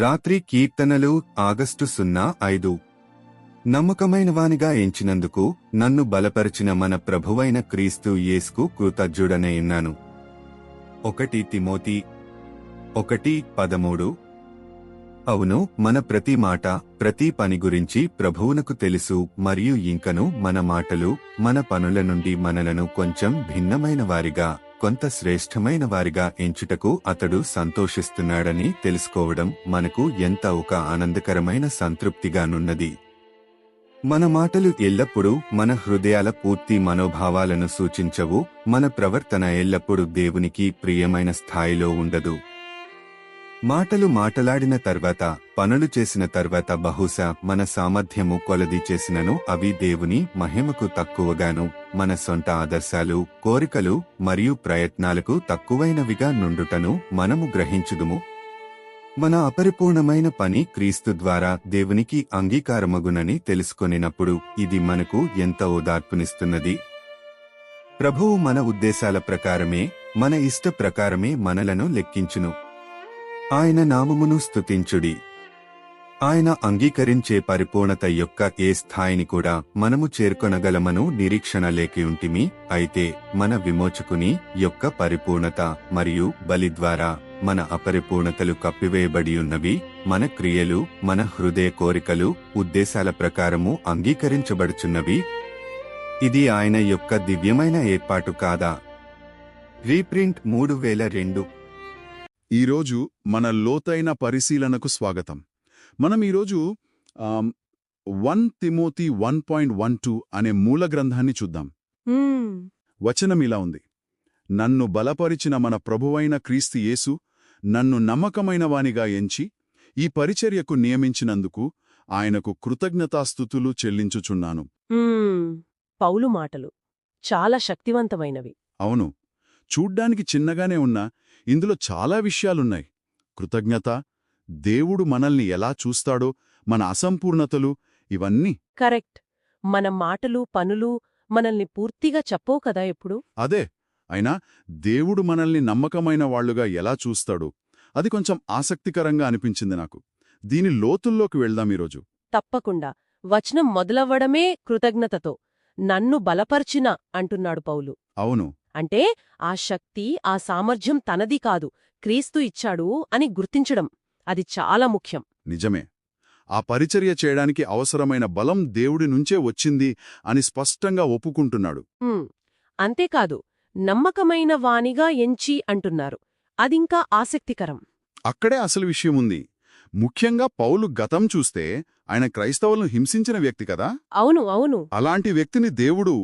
రాత్రి కీర్తనలు ఆగస్టు సున్నా ఐదు. నమ్మకమైనవానిగా ఎంచినందుకు నన్ను బలపరిచిన మన ప్రభువైన క్రీస్తు యేసుకు కృతజ్ఞుడనైన్నాను ఒకటి తిమోతి ఒకటి పదమూడు. అవును మన ప్రతి మాట ప్రతి పని గురించి ప్రభువునకు తెలుసు మరియు ఇంకను మన మాటలు మన పనుల నుండి మనలను కొంచెం భిన్నమైన వారిగా కొంత శ్రేష్టమైన వారిగా ఎంచుటకు అతడు సంతోషిస్తున్నాడని తెలుసుకోవడం మనకు ఎంత ఒక ఆనందకరమైన సంతృప్తిగానున్నది. మన మాటలు ఎల్లప్పుడూ మన హృదయాల పూర్తి మనోభావాలను సూచించవు మన ప్రవర్తన ఎల్లప్పుడూ దేవునికి ప్రియమైన స్థాయిలో ఉండదు. మాటలు మాటలాడిన తర్వాత పనులు చేసిన తర్వాత బహుశా మన సామర్థ్యము కొలది చేసినను అవి దేవుని మహిమకు తక్కువగాను మన సొంత ఆదర్శాలు కోరికలు మరియు ప్రయత్నాలకు తక్కువైనవిగా నుండుటను మనము గ్రహించుదుము. మన అపరిపూర్ణమైన పని క్రీస్తు ద్వారా దేవునికి అంగీకారమగునని తెలుసుకొనినప్పుడు ఇది మనకు ఎంత ఓదార్పునిస్తున్నది? ప్రభువు మన ఉద్దేశాల ప్రకారమే మన ఇష్ట ప్రకారమే మనలను లెక్కించును. ఆయన నామమును స్తుతించుడి. ఆయన అంగీకరించే పరిపూర్ణత యొక్క ఏ స్థాయిని కూడా మనము చేరుకొనగలమను నిరీక్షణ లేకియుంటిమి అయితే మన విమోచకుని యొక్క పరిపూర్ణత మరియు బలి ద్వారా మన అపరిపూర్ణతలు కప్పివేయబడి ఉన్నవి మన క్రియలు మన హృదయ కోరికలు ఉద్దేశాల ప్రకారము అంగీకరించబడుచున్నవి. ఇది ఆయన యొక్క దివ్యమైన ఏర్పాటు కాదా? రీప్రింట్ మూడు వేల రెండు ఈరోజు మన లోతైన పరిశీలనకు స్వాగతం. మనం ఈరోజు one Timothy one point one two అనే మూల గ్రంథాన్ని చూద్దాం. వచనం ఇలా ఉంది. నన్ను బలపరిచిన మన ప్రభువైన క్రీస్తు యేసు నన్ను నమ్మకమైన వానిగా ఎంచి ఈ పరిచర్యకు నియమించినందుకు ఆయనకు కృతజ్ఞతాస్థుతులు చెల్లించుచున్నాను. పౌలు మాటలు చాలా శక్తివంతమైనవి. అవును. చూడ్డానికి చిన్నగానే ఉన్నా ఇందులో చాలా విషయాలున్నాయి. కృతజ్ఞత దేవుడు మనల్ని ఎలా చూస్తాడో మన అసంపూర్ణతలు ఇవన్నీ. కరెక్ట్. మన మాటలు పనులు మనల్ని పూర్తిగా చెప్పవు కదా ఎప్పుడు? అదే. అయినా దేవుడు మనల్ని నమ్మకమైన వాళ్ళుగా ఎలా చూస్తాడు. అది కొంచెం ఆసక్తికరంగా అనిపించింది నాకు. దీని లోతుల్లోకి వెళ్దాం ఈరోజు. తప్పకుండా. వచనం మొదలవ్వడమే కృతజ్ఞతతో. నన్ను బలపర్చిన అంటున్నాడు పౌలు. అవును. అంటే ఆ శక్తి ఆ సామర్థ్యం తనది కాదు క్రీస్తు ఇచ్చాడు అని గుర్తించడం. అది చాలా ముఖ్యం. నిజమే. ఆ పరిచర్య చేయడానికి అవసరమైన బలం దేవుడి నుంచే వచ్చింది అని స్పష్టంగా ఒప్పుకుంటున్నాడు. అంతేకాదు నమ్మకమైన వానిగా ఎంచి అంటున్నారు. అదింకా ఆసక్తికరం. అక్కడే అసలు విషయం ఉంది. ముఖ్యంగా పౌలు గతం చూస్తే ఆయన క్రైస్తవులను హింసించిన వ్యక్తి కదా? అవును అవును. అలాంటి వ్యక్తిని దేవుడు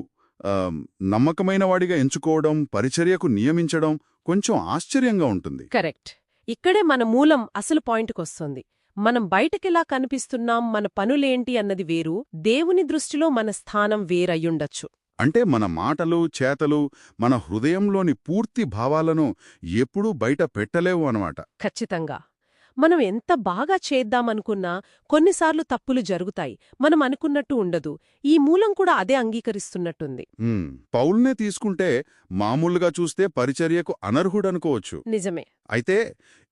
నమ్మకమైన వాడిగా ఎంచుకోవడం పరిచర్యకు నియమించడం కొంచెం ఆశ్చర్యంగా ఉంటుంది. కరెక్ట్. ఇక్కడే మన మూలం అసలు పాయింట్కొస్తుంది మనం బయటకెలా కనిపిస్తున్నాం మన పనులేంటి అన్నది వేరు దేవుని దృష్టిలో మన స్థానం వేరయ్యుండొచ్చు. అంటే మన మాటలు చేతలు మన హృదయంలోని పూర్తి భావాలను ఎప్పుడూ బయట పెట్టలేవు అనమాట ఖచ్చితంగా. మనం ఎంత బాగా చేద్దామనుకున్నా కొన్నిసార్లు తప్పులు జరుగుతాయి. మనం అనుకున్నట్టు ఉండదు. ఈ మూలం కూడా అదే అంగీకరిస్తున్నట్టుంది. పౌల్నే తీసుకుంటే మామూలుగా చూస్తే పరిచర్యకు అనర్హుడనుకోవచ్చు. నిజమే. అయితే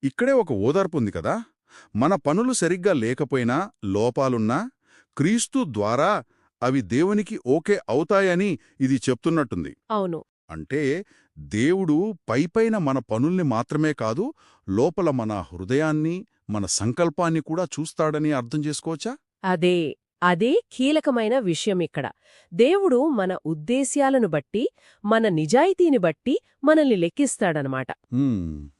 ఇక్కడే ఒక ఓదార్పు ఉంది కదా. మన పనులు సరిగ్గా లేకపోయినా లోపాలున్నా క్రీస్తు ద్వారా అవి దేవునికి ఓకే అవుతాయని ఇది చెప్తున్నట్టుంది. అవును. అంటే దేవుడు పైపైన మన పనుల్ని మాత్రమే కాదు లోపల మన హృదయాన్ని మన సంకల్పాన్ని కూడా చూస్తాడని అర్థం చేసుకోవచ్చా? అదే అదే కీలకమైన విషయం ఇక్కడ. దేవుడు మన ఉద్దేశ్యాలను బట్టి మన నిజాయితీని బట్టి మనల్ని లెక్కిస్తాడనమాట.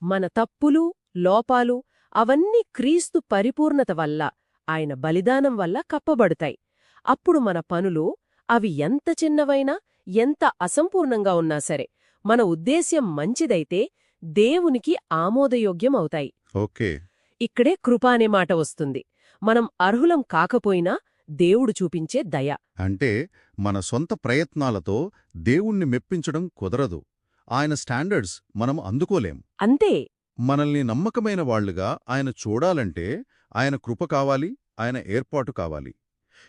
మన తప్పులు లోపాలు అవన్నీ క్రీస్తు పరిపూర్ణత వల్ల ఆయన బలిదానం వల్ల కప్పబడతాయి. అప్పుడు మన పనులు అవి ఎంత చిన్నవైనా ఎంత అసంపూర్ణంగా ఉన్నా సరే మన ఉద్దేశ్యం మంచిదైతే దేవునికి ఆమోదయోగ్యం అవుతాయి ఓకే. ఇక్కడే కృప అనే మాట వస్తుంది. మనం అర్హులం కాకపోయినా దేవుడు చూపించే దయ. అంటే మన సొంత ప్రయత్నాలతో దేవుణ్ణి మెప్పించడం కుదరదు. ఆయన స్టాండర్డ్స్ మనం అందుకోలేం. అంతే. మనల్ని నమ్మకమైన వాళ్ళుగా ఆయన చూడాలంటే ఆయన కృప కావాలి ఆయన ఏర్పాటు కావాలి.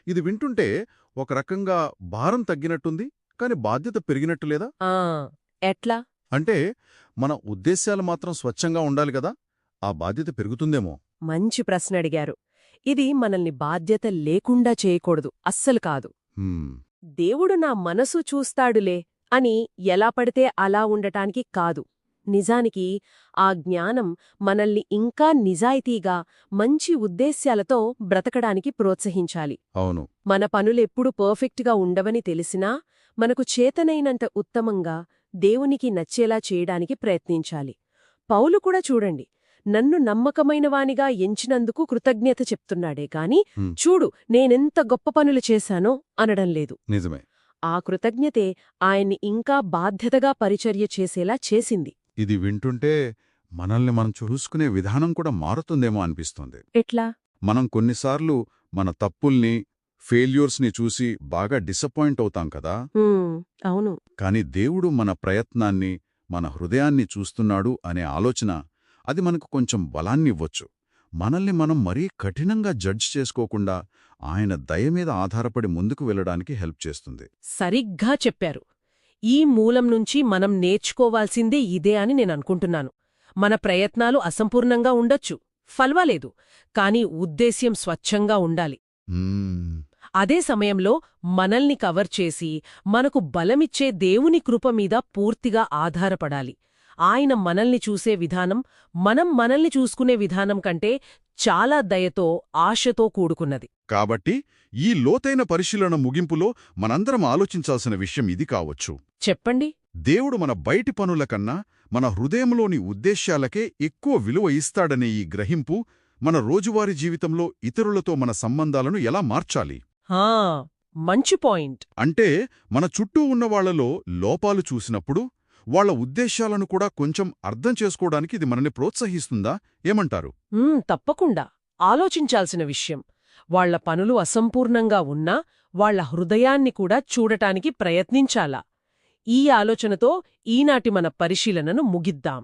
ఇది వింటుంటే ఒక రకంగా భారం తగ్గినట్టుంది కాని బాధ్యత పెరిగినట్టు లేదా? ఆ. ఎట్లా? అంటే మన ఉద్దేశ్యాలు మాత్రం స్వచ్ఛంగా ఉండాలి కదా? ఆ బాధ్యత పెరుగుతుందేమో. మంచి ప్రశ్న అడిగారు. ఇది మనల్ని బాధ్యత లేకుండా చేయకూడదు. అస్సలు కాదు. దేవుడు నా మనసు చూస్తాడులే అని ఎలా పడితే అలా ఉండటానికి కాదు. నిజానికి ఆ జ్ఞానం మనల్ని ఇంకా నిజాయితీగా మంచి ఉద్దేశ్యాలతో బ్రతకడానికి ప్రోత్సహించాలి. అవును. మన పనులెప్పుడు పర్ఫెక్ట్గా ఉండవని తెలిసినా మనకు చేతనైనంత ఉత్తమంగా దేవునికి నచ్చేలా చేయడానికి ప్రయత్నించాలి. పౌలు కూడా చూడండి నన్ను నమ్మకమైనవానిగా ఎంచినందుకు కృతజ్ఞత చెప్తున్నాడే కాని. చూడు నేనెంత గొప్ప పనులు చేశానో అనడం లేదు. నిజమే. ఆ కృతజ్ఞతే ఆయన్ని ఇంకా బాధ్యతగా పరిచర్య చేసేలా చేసింది. ఇది వింటుంటే మనల్ని మనం చూసుకునే విధానం కూడా మారుతుందేమో అనిపిస్తుంది. ఎట్లా? మనం కొన్నిసార్లు మన తప్పుల్ని ఫెయిల్యూర్స్ని చూసి బాగా డిసప్పాయింట్ అవుతాం కదా? అవును. కాని దేవుడు మన ప్రయత్నాన్ని మన హృదయాన్ని చూస్తున్నాడు అనే ఆలోచన అది మనకు కొంచెం బలాన్నివ్వచ్చు మనల్ని మనం మరీ కఠినంగా జడ్జ్ చేసుకోకుండా ఆయన దయ మీద ఆధారపడి ముందుకు వెళ్ళడానికి హెల్ప్ చేస్తుంది. సరిగ్గా చెప్పారు. ఈ మూలం నుంచి మనం నేర్చుకోవాల్సిందే ఇదే అని నేననుకుంటున్నాను మన ప్రయత్నాలు అసంపూర్ణంగా ఉండొచ్చు ఫల్వాలేదు కాని ఉద్దేశ్యం స్వచ్ఛంగా ఉండాలి. అదే సమయంలో మనల్ని కవర్ చేసి మనకు బలమిచ్చే దేవుని కృప మీద పూర్తిగా ఆధారపడాలి. ఆయన మనల్ని చూసే విధానం మనం మనల్ని చూసుకునే విధానం కంటే చాలా దయతో ఆశతో కూడుకున్నది. కాబట్టి ఈ లోతైన పరిశీలన ముగింపులో మనందరం ఆలోచించాల్సిన విషయం ఇది కావచ్చు. చెప్పండి. దేవుడు మన బయటి పనుల కన్నా మన హృదయంలోని ఉద్దేశ్యాలకే ఎక్కువ విలువ ఇస్తాడనే ఈ గ్రహింపు మన రోజువారీ జీవితంలో ఇతరులతో మన సంబంధాలను ఎలా మార్చాలి? హా మంచి పాయింట్. అంటే మన చుట్టూ ఉన్న వాళ్ళలో లోపాలు చూసినప్పుడు వాళ్ళ ఉద్దేశాలను కూడా కొంచెం అర్థం చేసుకోవడానికి ఇది మనల్ని ప్రోత్సహిస్తుందా? ఏమంటారు? తప్పకుండా. ఆలోచించాల్సిన విషయం. వాళ్ళ పనులు అసంపూర్ణంగా ఉన్నా వాళ్ళ హృదయాన్ని కూడా చూడటానికి ప్రయత్నించాలా? ఈ ఆలోచనతో ఈనాటి మన పరిశీలనను ముగిద్దాం.